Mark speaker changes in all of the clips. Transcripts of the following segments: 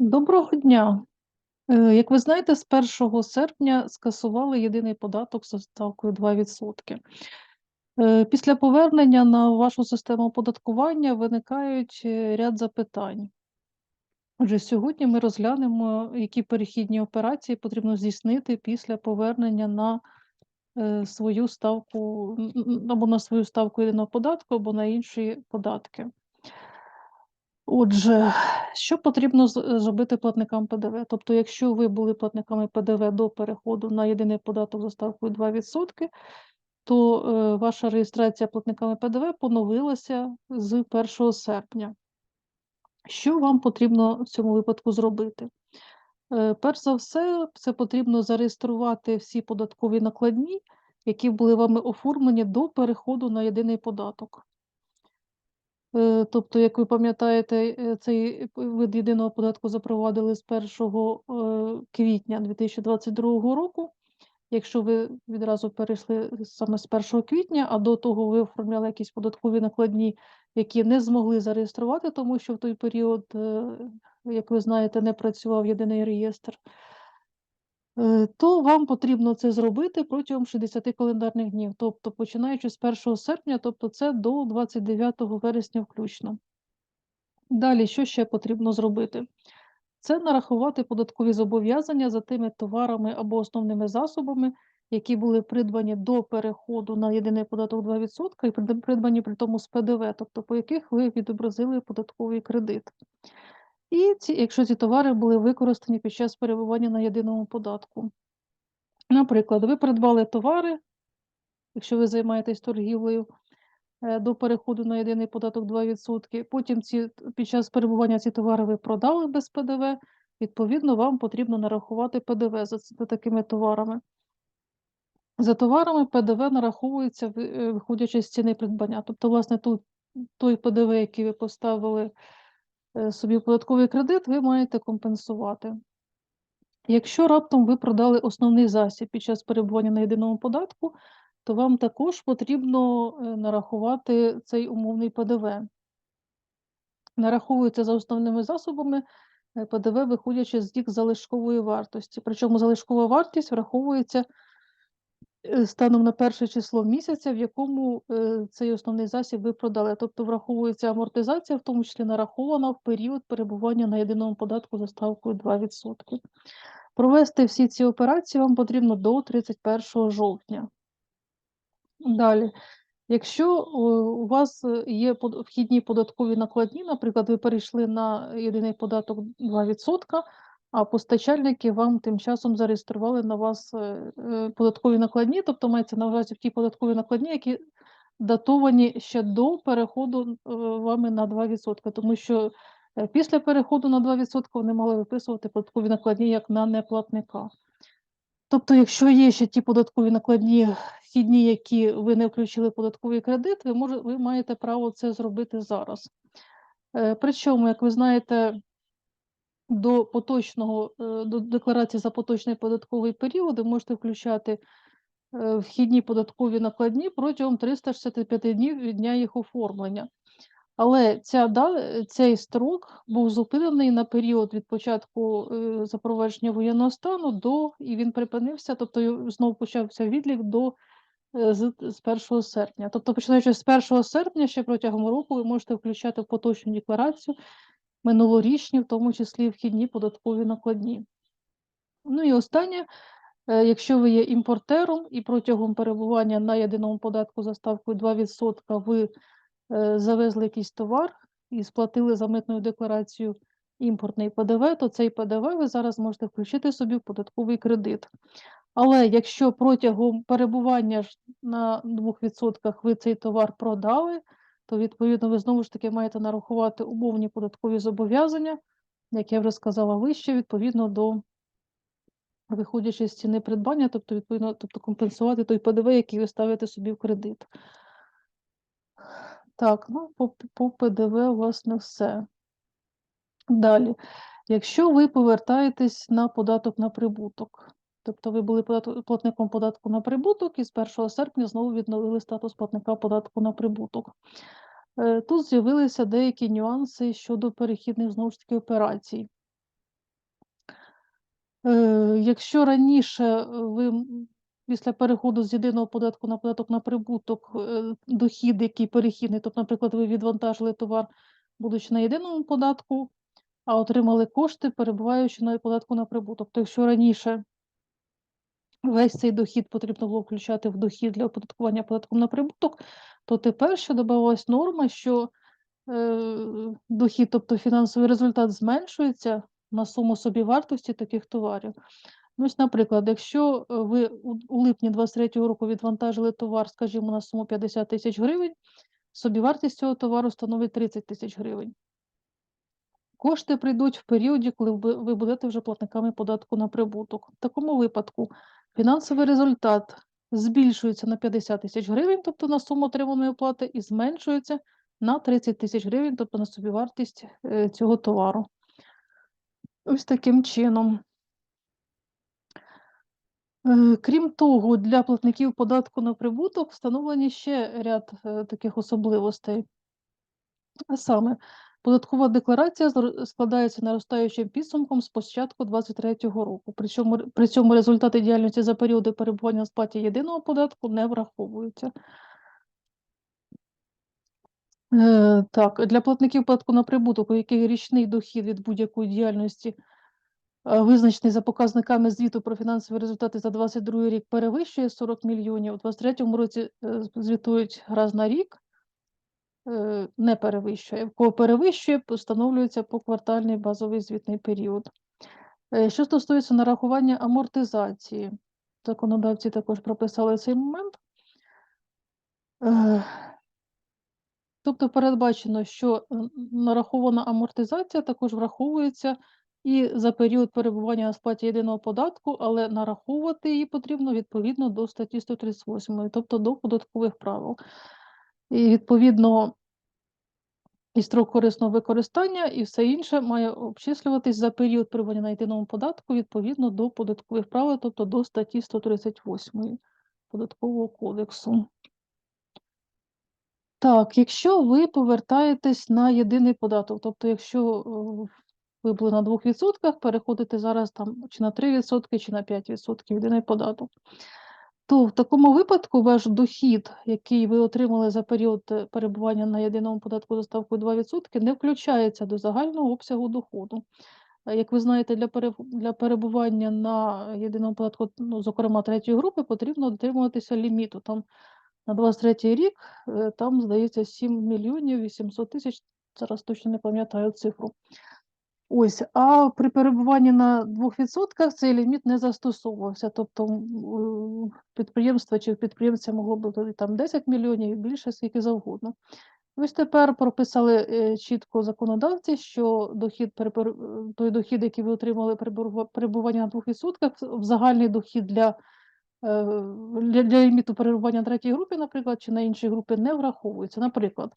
Speaker 1: Доброго дня. Е, Як ви знаєте, з 1 серпня скасували єдиний податок за ставкою 2%. Е, Після повернення на вашу систему оподаткування виникають е, ряд запитань. Отже, сьогодні ми розглянемо, які перехідні операції потрібно здійснити після повернення на свою ставку або на свою ставку єдиного податку, або на інші податки. Отже, що потрібно е, зробити платникам ПДВ? Тобто, якщо ви були платниками ПДВ до переходу на єдиний податок за ставкою 2%, то е, ваша реєстрація платниками ПДВ поновилася з 1 серпня. Що вам потрібно в цьому випадку зробити? Е, Перш за все, це потрібно зареєструвати всі податкові накладні, які були вами оформлені до переходу на єдиний податок. Е, Тобто, як ви пам'ятаєте, е, цей вид єдиного податку запровадили з 1 е, квітня 2022 року. Якщо ви відразу перейшли саме з 1 квітня, а до того ви оформляли якісь податкові накладні, які не змогли зареєструвати, тому що в той період, як ви знаєте, не працював єдиний реєстр, то вам потрібно це зробити протягом 60 календарних днів, тобто починаючи з 1 серпня, тобто це до 29 вересня включно. Далі, що ще потрібно зробити? Це нарахувати податкові зобов'язання за тими товарами або основними засобами, які були придбані до переходу на єдиний податок 2% і придбані при тому з ПДВ, тобто по яких ви відобразили податковий кредит. І ці, якщо ці товари були використані під час перебування на єдиному податку. Наприклад, ви придбали товари, якщо ви займаєтесь торгівлею, е, до переходу на єдиний податок 2%. Потім ці, під час перебування ці товари ви продали без ПДВ. Відповідно, вам потрібно нарахувати ПДВ за, за такими товарами. За товарами ПДВ нараховується, е, виходячи з ціни придбання. Тобто, власне, тут той ПДВ, який ви поставили собі податковий кредит, ви маєте компенсувати. Якщо раптом ви продали основний засіб під час перебування на єдиному податку, то вам також потрібно е, нарахувати цей умовний ПДВ. Нараховується за основними засобами е, ПДВ, виходячи з їх залишкової вартості. Причому залишкова вартість враховується е, станом на перше число місяця, в якому е, цей основний засіб ви продали. Тобто враховується амортизація, в тому числі нарахована в період перебування на єдиному податку за ставкою 2%. Провести всі ці операції вам потрібно до 31 жовтня. Далі, якщо у вас е, є вхідні податкові накладні, наприклад, ви перейшли на єдиний податок 2%, а постачальники вам тим часом зареєстрували на вас е, е, податкові накладні, тобто мається на увазі ті податкові накладні, які датовані ще до переходу е, вами на 2%, тому що після переходу на 2% вони мали виписувати податкові накладні як на неплатника. Тобто, якщо є ще ті податкові накладні вхідні, які ви не включили податковий кредит, ви, може, ви маєте право це зробити зараз. Причому, як ви знаєте, до поточного, е, до декларації за поточний податковий період ви можете включати е, вхідні податкові накладні протягом 365 днів від дня їх оформлення. Але ця, цей строк був зупинений на період від початку е, запровадження воєнного стану до і він припинився, тобто знову почався відлік до з, з 1 серпня. Тобто, починаючи з 1 серпня, ще протягом року ви можете включати поточну декларацію минулорічні, в тому числі вхідні податкові накладні. Ну і останнє, е, якщо ви є імпортером і протягом перебування на єдиному податку за ставкою 2% ви е, завезли якийсь товар і сплатили за митною декларацією імпортний ПДВ, то цей ПДВ ви зараз можете включити собі в податковий кредит. Але якщо протягом перебування на 2% ви цей товар продали, то відповідно ви знову ж таки маєте нарахувати умовні податкові зобов'язання, як я вже сказала вище, відповідно до виходячи з ціни придбання, тобто відповідно, тобто компенсувати той ПДВ, який ви ставите собі в кредит. Так, ну по, по ПДВ, власне, все. Далі, якщо ви повертаєтесь на податок на прибуток, тобто ви були платником податку на прибуток і з 1 серпня знову відновили статус платника податку на прибуток. Е, Тут з'явилися деякі нюанси щодо перехідних знову ж таки операцій. Е, Якщо раніше е, ви після переходу з єдиного податку на податок на прибуток, дохід, який перехідний, тобто, наприклад, ви відвантажили товар, будучи на єдиному податку, а отримали кошти, перебуваючи на податку на прибуток. То якщо раніше весь цей дохід потрібно було включати в дохід для оподаткування податком на прибуток, то тепер ще додавалась норма, що е, дохід, тобто фінансовий результат, зменшується на суму собівартості таких товарів. Ну, ось, наприклад, якщо е, ви у, липні 23-го року відвантажили товар, скажімо, на суму 50 тисяч гривень, собівартість цього товару становить 30 тисяч гривень. Кошти прийдуть в періоді, коли ви будете вже платниками податку на прибуток. В такому випадку фінансовий результат збільшується на 50 тисяч гривень, тобто на суму отриманої оплати, і зменшується на 30 тисяч гривень, тобто на собівартість е, цього товару. Ось таким чином. Е, Крім того, для платників податку на прибуток встановлені ще ряд е, таких особливостей. А саме, податкова декларація складається наростаючим підсумком з початку 2023 року. Причому, при цьому результати діяльності за періоди перебування в сплаті єдиного податку не враховуються. Е, Так, для платників податку на прибуток, у яких річний дохід від будь-якої діяльності е, визначений за показниками звіту про фінансові результати за 2022 рік перевищує 40 мільйонів, у 2023 році е, звітують раз на рік, не перевищує. В кого перевищує, встановлюється поквартальний базовий звітний період. Е, Що стосується нарахування амортизації, законодавці також прописали цей момент. Е, Тобто передбачено, що е, нарахована амортизація також враховується і за період перебування на сплаті єдиного податку, але нараховувати її потрібно відповідно до статті 138, тобто до податкових правил. І відповідно і строк корисного використання, і все інше має обчислюватись за період перебування на єдиному податку відповідно до податкових правил, тобто до статті 138 Податкового кодексу. Так, якщо ви повертаєтесь на єдиний податок, тобто, якщо е, ви були на 2%, переходите зараз там чи на 3%, чи на 5% єдиний податок, то в такому випадку ваш дохід, який ви отримали за період е, перебування на єдиному податку за ставкою 2%, не включається до загального обсягу доходу. Е, Як ви знаєте, для перебування на єдиному податку, ну, зокрема третьої групи, потрібно дотримуватися ліміту. Там на 23 рік е, там, здається, 7 мільйонів 800 тисяч, зараз точно не пам'ятаю цифру. Ось, а при перебуванні на 2% цей ліміт не застосовувався. Тобто м, підприємства чи підприємця могло бути там 10 мільйонів і більше, скільки завгодно. Ось тепер прописали е, чітко законодавці, що дохід е, той дохід, який ви отримали при перебуванні на 2%, в загальний дохід для е, для, для ліміту перебування на третій групі, наприклад, чи на іншій групі не враховується. Наприклад,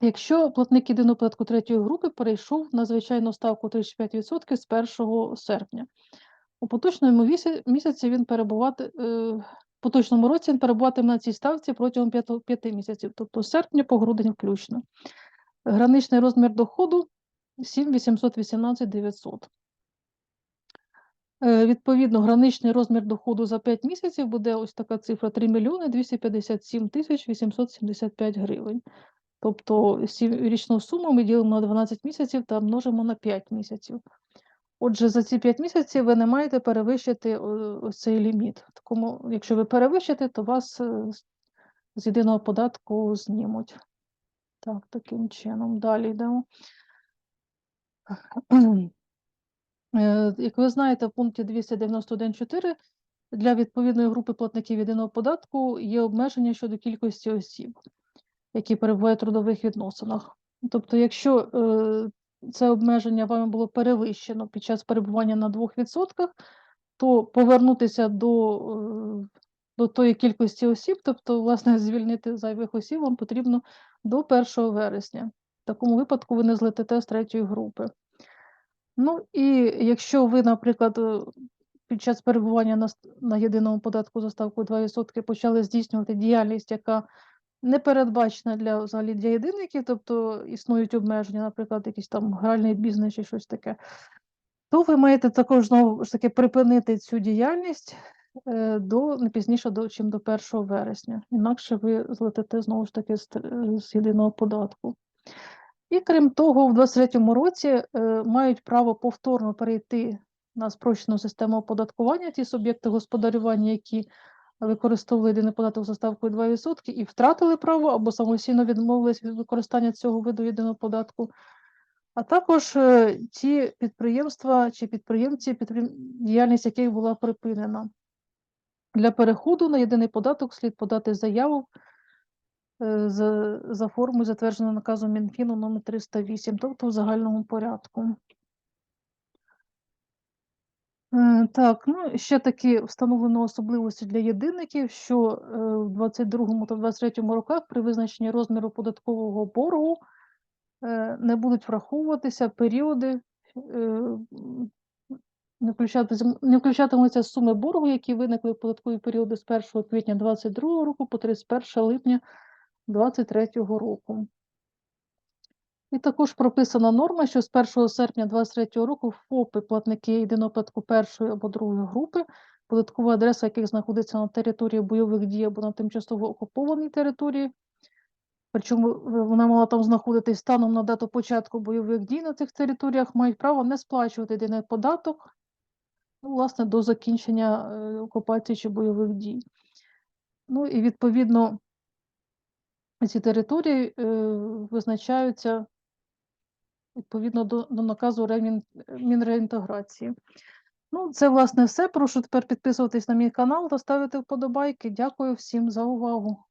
Speaker 1: якщо платник єдиного податку третьої групи перейшов на звичайну ставку 35% з 1 серпня, у поточному місяці він перебувати, е, поточному році він перебуватиме на цій ставці протягом 5, місяців, тобто з серпня по грудень включно. Граничний розмір доходу 7 818 900. Е, Відповідно, граничний розмір доходу за 5 місяців буде ось така цифра 3 мільйони 257 тисяч 875 гривень. Тобто річну суму ми ділимо на 12 місяців та множимо на 5 місяців. Отже, за ці 5 місяців ви не маєте перевищити ось цей ліміт. Такому, якщо ви перевищите, то вас е, з- з єдиного податку знімуть. Так, таким чином. Далі йдемо. Е, Як ви знаєте, в пункті 291.4 для відповідної групи платників єдиного податку є обмеження щодо кількості осіб, які перебувають в трудових відносинах. Тобто, якщо е, це обмеження вами було перевищено під час перебування на 2%, то повернутися до, е, до тої кількості осіб, тобто, власне, звільнити зайвих осіб, вам потрібно до 1 вересня. В такому випадку ви не злетите з третьої групи. Ну і якщо ви, наприклад, е, під час перебування на, на єдиному податку за ставкою 2% почали здійснювати діяльність, яка не передбачена для взагалі для єдиників, тобто існують обмеження, наприклад, якийсь там гральний бізнес чи щось таке, то ви маєте також знову ж таки припинити цю діяльність е, до не пізніше, до, чим до 1 вересня. Інакше ви злетите знову ж таки з, єдиного податку. І крім того, в 2023 році е, мають право повторно перейти на спрощену систему оподаткування ті суб'єкти господарювання, які використовували єдиний податок за ставкою 2% і втратили право або самостійно відмовились від використання цього виду єдиного податку. А також е, ті підприємства чи підприємці, підприєм- діяльність яких була припинена. Для переходу на єдиний податок слід подати заяву е, за, за формою, затвердженою наказом Мінфіну номер 308, тобто в загальному порядку. Е, Так, ну ще такі встановлено особливості для єдинників, що е, в 22 та 23 роках при визначенні розміру податкового боргу е, не будуть враховуватися періоди, не включатися- не включатимуться суми боргу, які виникли в податкові періоди з 1 квітня 2022 року по 31 липня 2023 року. І також прописана норма, що з 1 серпня 2023 року ФОПи, платники єдиного податку першої або другої групи, податкова адреса яких знаходиться на території бойових дій або на тимчасово окупованій території, причому вона мала там знаходитись станом на дату початку бойових дій на цих територіях, мають право не сплачувати єдиний податок, ну, власне, до закінчення е, окупації чи бойових дій. Ну і відповідно ці території е, визначаються відповідно до, до наказу Ремін, Мінреінтеграції. Ну, це власне все. Прошу тепер підписуватись на мій канал та ставити вподобайки. Дякую всім за увагу.